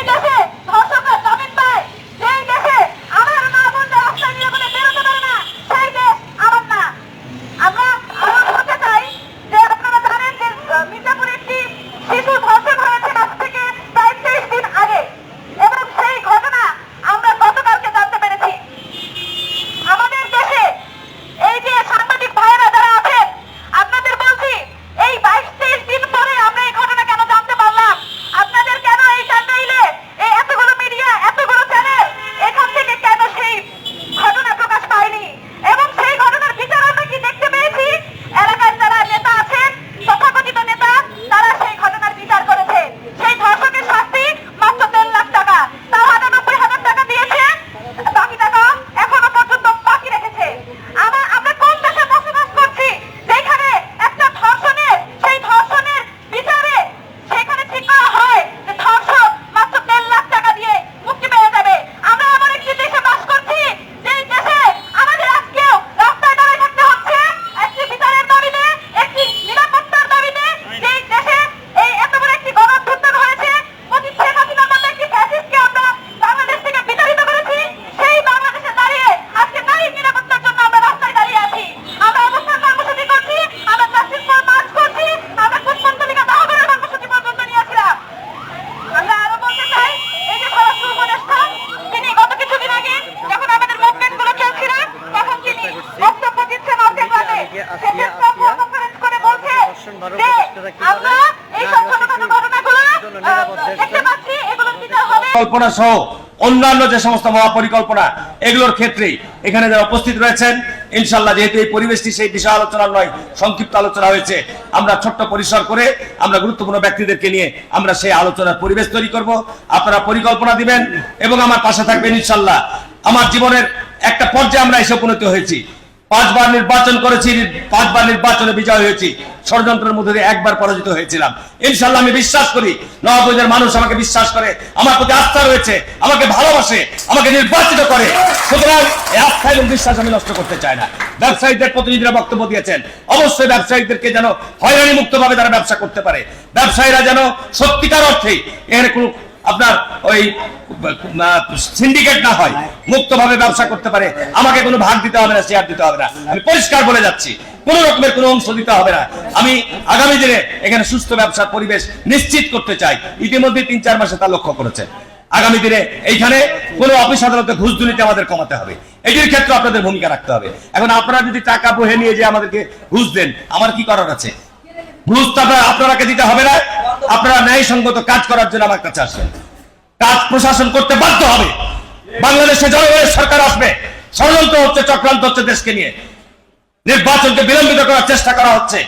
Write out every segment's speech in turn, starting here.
দেশে ধর্ষকরা জামিন পায় যেই দেশে আমার মা বোনরা রাস্তায় নিয়ে বলে বেরোতে পারে না সেই দেশ আমার না আমরা আরও বলতে চাই যে আপনারা জানেন যে আহ, মির্জাপুরে একটি শিশু ধর্ষণ হয়েছে আজ থেকে প্রায় তেইশ দিন আগে এবং সেই ঘটনা আমরা গতকালকে জানতে পেরেছি আমাদের দেশে এই যে সাংবাদিক ভাইয়েরা যারা আছেন আপনাদের বলছি এই বাইশ তেইশ দিন পরে আমরা এই ঘটনা কেন জানতে পারলাম আপনাদের কেন এই টাইমলাইনে এই এতগুলো মিডিয়া এতগুলো চ্যানেল এখান থেকে কেন সেই ঘটনা প্রকাশ পায়নি এবং সেই ঘটনার বিচার আমরা কি দেখতে পেয়েছি এলাকার যারা নেতা আছেন তথাকথিত নেতা তারা সেই ঘটনার বিচার করেছে সেই ধর্ষকের শাস্তি মাত্র দেড় লাখ টাকা তাও আটানব্বই হাজার টাকা দিয়েছে বাকি টাকা এখনও পর্যন্ত বাকি রেখেছে আমরা আমরা কোন দেশে বসবাস করছি যেখানে একটা ধর্ষণের সেই ধর্ষণের বিচারে সেখানে ঠিক করা হয় যে ধর্ষক মাত্র দেড় লাখ টাকা দিয়ে মুক্তি পেয়ে যাবে আমরা এমন একটি দেশে বাস করছি যেই দেশে আমাদের আজকেও রাস্তায় দাঁড়িয়ে থাকতে হচ্ছে একটি বিচারের দাবিতে একটি নিরাপত্তার দাবিতে যেই দেশে এই এত বড় একটি গণঅভ্যুত্থান হয়েছে অতীত শেখ হাসিনার মতো একটি ফ্যাসিস্টকে আমরা বাংলাদেশ থেকে বিতাড়িত করেছি সেই বাংলাদেশে দাঁড়িয়ে আজকে নারীর নিরাপত্তার জন্য আমরা রাস্তায় দাঁড়িয়ে আছি আমরা অবস্থান কর্মসূচি করছি আমরা জাস্টিস ফর মার্চ করছি আমরা পুষ্পাঞ্জলিকা দাহ করার কর্মসূচি পর্যন্ত নিয়েছিলাম আমরা আরও বলতে চাই এই যে স্বরাষ্ট্র উপদেষ্টা তিনি গত কিছুদিন আগে যখন আমাদের মুভমেন্টগুলো চলছিল তখন তিনি বক্তব্য দিচ্ছেন অর্ধেক রাতে সেক্ষেত্রে কনফারেন্স করে বলছে যে আমরা এই সব ছোট ছোট ঘটনাগুলো আহ, দেখতে পাচ্ছি এগুলোর পরিকল্পনা সহ অন্যান্য যে সমস্ত মহাপরিকল্পনা, এগুলোর ক্ষেত্রেই এখানে যারা উপস্থিত রয়েছেন ইনশাল্লাহ যেহেতু এই পরিবেশটি সেই বিষয় আলোচনা নয়, সংক্ষিপ্ত আলোচনা হয়েছে, আমরা ছোট্ট পরিসর করে আমরা গুরুত্বপূর্ণ ব্যক্তিদেরকে নিয়ে আমরা সেই আলোচনার পরিবেশ তৈরি করব। আপনারা পরিকল্পনা দিবেন এবং আমার পাশে থাকবেন ইনশাল্লাহ আমার জীবনের একটা পর্যায়ে আমরা এসে উপনীত হয়েছি। পাঁচবার নির্বাচন করেছি, পাঁচবার নির্বাচনে বিজয় হয়েছি। ষড়যন্ত্রের মধ্যে দিয়ে একবার পরাজিত হয়েছিলাম। ইনশাল্লাহ আমি বিশ্বাস করি নবাবের মানুষ আমাকে বিশ্বাস করে, আমার প্রতি আস্থা রয়েছে, আমাকে ভালোবাসে, আমাকে নির্বাচিত করে। সুতরাং আস্থা এবং বিশ্বাস আমি নষ্ট করতে চাই না। ব্যবসায়ীদের প্রতিনিধিরা বক্তব্য দিয়েছেন, অবশ্যই ব্যবসায়ীদেরকে যেন হয়রানি মুক্তভাবে তারা ব্যবসা করতে পারে। ব্যবসায়ীরা যেন সত্যিকার অর্থে এর কোনো আপনার ওই সিন্ডিকেট না হয়, মুক্তভাবে ব্যবসা করতে পারে। আমাকে কোনো ভাগ দিতে হবে না শেয়ার দিতে হবে না। আমি পরিষ্কার বলে যাচ্ছি, কোন রকমের কোনো অংশ দিতে হবে না। আমি আগামী দিনে এখানে সুস্থ ব্যবসার পরিবেশ নিশ্চিত করতে চাই। ইতিমধ্যে তিন, চার মাসে তা লক্ষ্য করেছে। আগামী দিনে এইখানে কোনো অফিস আদালতে ঘুষ দুর্নীতি আমাদের কমাতে হবে। এটির ক্ষেত্রে আপনাদের ভূমিকা রাখতে হবে। এখন আপনারা যদি টাকা বহে নিয়ে যে আমাদেরকে ঘুষ দেন, আমার কি করার আছে? আপনারাকে দিতে হবে না। আপনারা ন্যায়সঙ্গত কাজ করার জন্য আমার কাছে কাজ প্রশাসন করতে বাধ্য হবে। বাংলাদেশে জনগণের সরকার আসবে। ষড়যন্ত্র হচ্ছে, চক্রান্ত হচ্ছে দেশকে নিয়ে। নির্বাচনকে বিলম্বিত করার চেষ্টা করা হচ্ছে।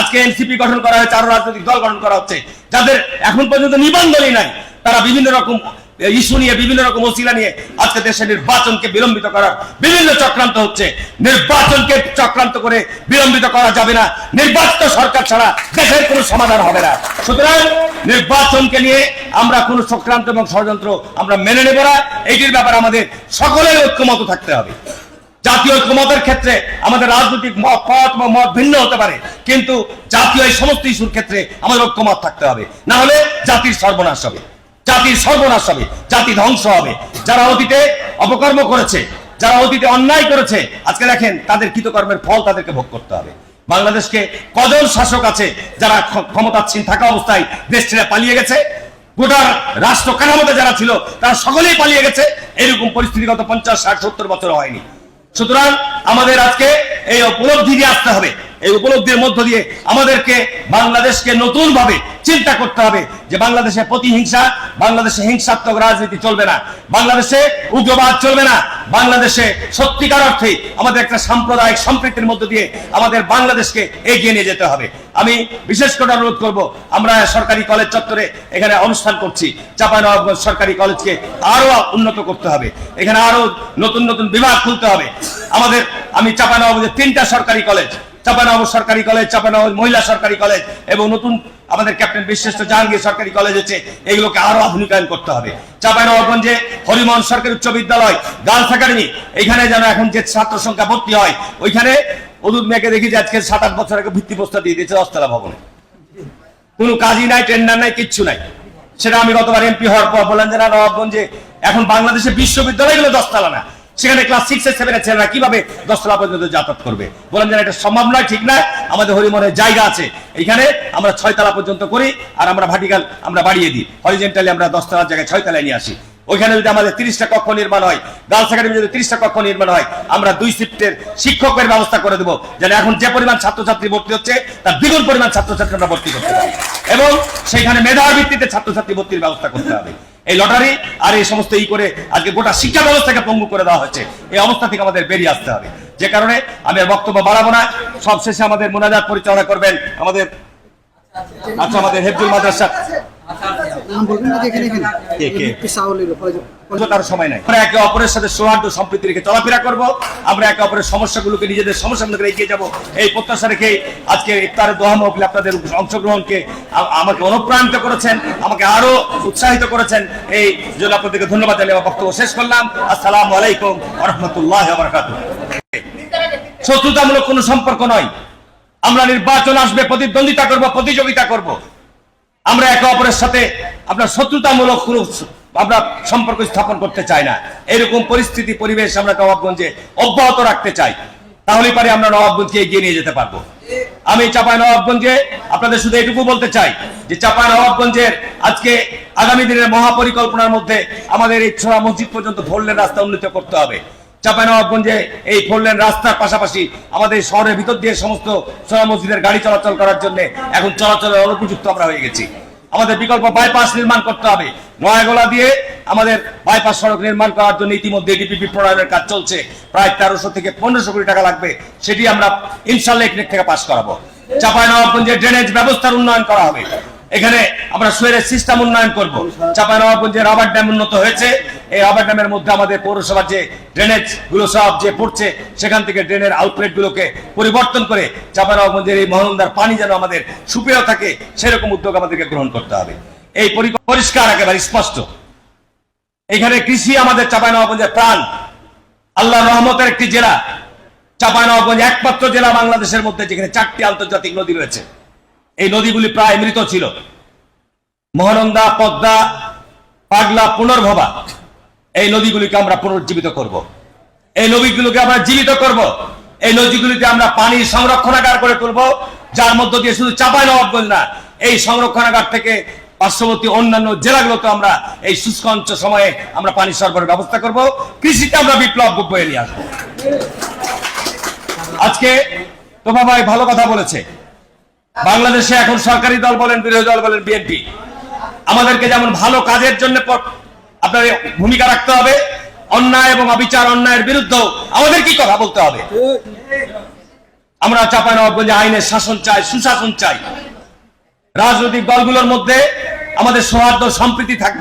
আজকে এনসিপি গঠন করা হয়েছে, আরও রাজনৈতিক দল গঠন করা হচ্ছে। যাদের এখন পর্যন্ত নিবন্ধনই নাই, তারা বিভিন্ন রকম ইস্যু নিয়ে বিভিন্ন রকম ওসিলা নিয়ে আজকে দেশের নির্বাচনকে বিলম্বিত করার বিভিন্ন চক্রান্ত হচ্ছে। নির্বাচনকে চক্রান্ত করে বিলম্বিত করা যাবে না। নির্বাচিত সরকার ছাড়া দেশের কোনো সমাধান হবে না। সুতরাং নির্বাচনকে নিয়ে আমরা কোনো চক্রান্ত এবং ষড়যন্ত্র আমরা মেনে নেব না। এইটির ব্যাপারে আমাদের সকলের ঐক্যমত থাকতে হবে। জাতীয় ঐক্যমতের ক্ষেত্রে আমাদের রাজনৈতিক পথ বা মত ভিন্ন হতে পারে। কিন্তু জাতীয় এই সমস্ত ইস্যুর ক্ষেত্রে আমাদের ঐক্যমত থাকতে হবে। না হলে জাতির সর্বনাশ হবে। জাতির সর্বনাশ হবে, জাতি ধ্বংস হবে। যারা অতীতে অপকর্ম করেছে, যারা অতীতে অন্যায় করেছে, আজকে দেখেন তাদের কৃতকর্মের ফল তাদেরকে ভোগ করতে হবে। বাংলাদেশকে কজন শাসক আছে যারা ক্ষ- ক্ষমতাচ্ছীন থাকা অবস্থায় দেশ ছেড়ে পালিয়ে গেছে? গোটা রাষ্ট্র কাঠামোতে যারা ছিল, তারা সকলেই পালিয়ে গেছে। এরকম পরিস্থিতি গত পঞ্চাশ, ষাট, সত্তর বছর হয়নি। সুতরাং আমাদের আজকে এই উপলব্ধি দিয়ে আসতে হবে। এই উপলব্ধির মধ্য দিয়ে আমাদেরকে বাংলাদেশকে নতুন ভাবে চিন্তা করতে হবে যে বাংলাদেশে প্রতিহিংসা, বাংলাদেশে হিংসাত্মক রাজনীতি চলবে না, বাংলাদেশে উগ্রবাদ চলবে না, বাংলাদেশে সত্যিকার অর্থে আমাদের একটা সাম্প্রদায়িক সম্প্রীতির মধ্য দিয়ে আমাদের বাংলাদেশকে এগিয়ে নিয়ে যেতে হবে। আমি বিশেষ করে অনুরোধ করব, আমরা সরকারি কলেজ চত্বরে এখানে অনুষ্ঠান করছি চাপানবাবগঞ্জ সরকারি কলেজকে আরও উন্নত করতে হবে, এখানে আরও নতুন নতুন বিভাগ খুলতে হবে। আমাদের, আমি চাপানবাবগঞ্জের তিনটা সরকারি কলেজ চাপানবাবু সরকারি কলেজ চাপানবাবু মহিলা সরকারি কলেজ এবং নতুন আমাদের ক্যাপ্টেন বিশ্বেষ্ট জাহাঙ্গীর সরকারি কলেজ হচ্ছে এগুলোকে আরও আধুনিকায়ন করতে হবে। চাপানবাবগঞ্জে হরিমোহন সরকারি উচ্চ বিদ্যালয় গার্লস একাডেমি এখানে যেন এখন যে ছাত্র সংখ্যা ভর্তি হয়, ওইখানে অদূর মেয়েকে দেখি যে আজকে সাত, আট বছর আগে ভিত্তি প্রস্তাব দিয়ে দিয়েছে দশতলা ভবনে। কোনো কাজই নাই টেন্ডার নাই, কিচ্ছু নাই। সেটা আমি গতবার এমপি হওয়ার পর বললেন যে না, নবাবগঞ্জে এখন বাংলাদেশে বিশ্ববিদ্যালয়গুলো দশতলা না। সেখানে ক্লাস সিক্স এর সেভেন এর ছেলেরা কীভাবে দশতলা পর্যন্ত যাতায়াত করবে? বলেন যে এটা সম্ভব নয়, ঠিক না আমাদের হরিমনের জায়গা আছে। এখানে আমরা ছয়তলা পর্যন্ত করি আর আমরা ভার্টিকাল আমরা বাড়িয়ে দিই। হরিজেন্টালি আমরা দশতলার জায়গায় ছয়তলায় নিয়ে আসি। ওইখানে যদি আমাদের তিরিশটা কক্ষ নির্মাণ হয় গার্লস একাডেমি যদি তিরিশটা কক্ষ নির্মাণ হয়, আমরা দুই শিফটের শিক্ষকের ব্যবস্থা করে দেবো। যেন এখন যে পরিমাণ ছাত্রছাত্রী ভর্তি হচ্ছে, তার দ্বিগুণ পরিমাণ ছাত্রছাত্রী আমরা ভর্তি করতে পারি। এবং সেখানে মেধার ভিত্তিতে ছাত্রছাত্রী ভর্তির ব্যবস্থা করতে হবে। এই লটারি আর এই সমস্ত ই করে আজকে গোটা শিক্ষা ব্যবস্থাকে পঙ্গু করে দেওয়া হচ্ছে এই অবস্থা থেকে আমাদের বেরিয়ে আসতে হবে। যে কারণে আমি আর বক্তব্য বাড়াবো না। সবশেষে আমাদের মোনাজাত পরিচালনা করবেন আমাদের আচ্ছা আমাদের হেফজুল মাদ্রাসা নাম বলবেন না যে এখানে এখানে? কে, কে? একটু উপরে কারও সময় নাই। আমরা একে অপরের সাথে সৌহার্দ্য সম্প্রীতি রেখে চলাফেরা করব। আমরা একে অপরের সমস্যাগুলোকে নিজেদের সমস্যাগুলো এগিয়ে যাব। এই প্রত্যাশা রেখে আজকে ইফতারের দোহা মহফিল আপনাদের অংশগ্রহণকে আমাকে অনুপ্রাণিত করেছেন আমাকে আরও উৎসাহিত করেছেন। এই জন্য আপনাদেরকে ধন্যবাদ জানিয়ে আমার বক্তব্য শেষ করলাম। আসসালামু আলাইকুম রহমতুল্লাহ শত্রুতামূলক কোনো সম্পর্ক নয়। আমরা নির্বাচন আসবে প্রতিদ্বন্দ্বিতা করব প্রতিযোগিতা করব। আমরা একে অপরের সাথে আপনার শত্রুতামূলক কোনো আমরা সম্পর্ক স্থাপন করতে চাই না। এরকম পরিস্থিতি, পরিবেশ আমরা নবাবগঞ্জে অব্যাহত রাখতে চাই। তাহলেই পারে আমরা নবাবগঞ্জকে এগিয়ে নিয়ে যেতে পারব। আমি চাপাই নবাবগঞ্জে আপনাদের শুধু এটুকু বলতে চাই যে চাপাই নবাবগঞ্জের আজকে আগামী দিনের মহাপরিকল্পনার মধ্যে আমাদের এই ছোড়া মসজিদ পর্যন্ত ফোরলেন রাস্তা উন্নীত করতে হবে। চাপাইনবাবগঞ্জে এই ফোর লেন রাস্তার পাশাপাশি আমাদের শহরের ভিতর দিয়ে সমস্ত সোনা মসজিদের গাড়ি চলাচল করার জন্য এখন চলাচলের অনুপযুক্ত আমরা হয়ে গেছি। আমাদের বিকল্প বাইপাস নির্মাণ করতে হবে। নয়াগোলা দিয়ে আমাদের বাইপাস সড়ক নির্মাণ করার জন্য ইতিমধ্যে ডিপিপি প্রণয়নের কাজ চলছে। প্রায় তেরোশো থেকে পনেরোশো কোটি টাকা লাগবে। সেটি আমরা ইনশাল্লাহ থেকে পাশ করাবো। চাপাইনবাবগঞ্জে ড্রেনেজ ব্যবস্থার উন্নয়ন করা হবে। এখানে আমরা সুয়ের সিস্টেম উন্নয়ন করব। চাপাইনবাবগঞ্জে রাবার ড্যাম উন্নত হয়েছে। এই রাবার ড্যামের মধ্যে আমাদের পৌরসভার যে ড্রেনেজগুলো সব যে পড়ছে, সেখান থেকে ড্রেনের আউটলেট গুলোকে পরিবর্তন করে চাপাইনবাবগঞ্জের এই মহানন্দার পানি যেন আমাদের সুপেয় থাকে, সেরকম উদ্যোগ আমাদেরকে গ্রহণ করতে হবে। এই পরিষ্কার একেবারে স্পষ্ট। এখানে কৃষি আমাদের চাপাইনবাবগঞ্জের প্রাণ। আল্লাহ রহমতের একটি জেলা। চাপাইনবাবগঞ্জ একমাত্র জেলা বাংলাদেশের মধ্যে যেখানে চারটি আন্তর্জাতিক নদী রয়েছে। এই নদীগুলি প্রায় মৃত ছিল মহানন্দা, পদ্মা, পাগলা, পুনর্ভবা, এই নদীগুলিকে আমরা পুনর্জীবিত করব। এই নদীগুলোকে আমরা জীবিত করব। এই নদীগুলিতে আমরা পানি সংরক্ষণাগার করে তুলব, যার মধ্য দিয়ে শুধু চাপাই নবাবগঞ্জ না, এই সংরক্ষণাগার থেকে পার্শ্ববর্তী অন্যান্য জেলাগুলোতে আমরা এই শুষ্ক অঞ্চল সময়ে আমরা পানি সরবরাহের ব্যবস্থা করব কৃষিতে আমরা বিপ্লব বয়ে নিয়ে আসব আজকে তোফা ভাই ভালো কথা বলেছে বাংলাদেশে এখন সরকারি দল বলেন, বিরোধী দল বলেন বিএনপি আমাদেরকে যেমন ভালো কাজের জন্য আপনার ভূমিকা রাখতে হবে, অন্যায় এবং অবিচার অন্যায়ের বিরুদ্ধেও আমাদের কি কথা বলতে হবে? আমরা চাপাই নবাবগঞ্জে আইনের শাসন চাই, সুশাসন চাই। রাজনৈতিক দলগুলোর মধ্যে আমাদের সৌহার্দ্য, সম্প্রীতি থাকবে।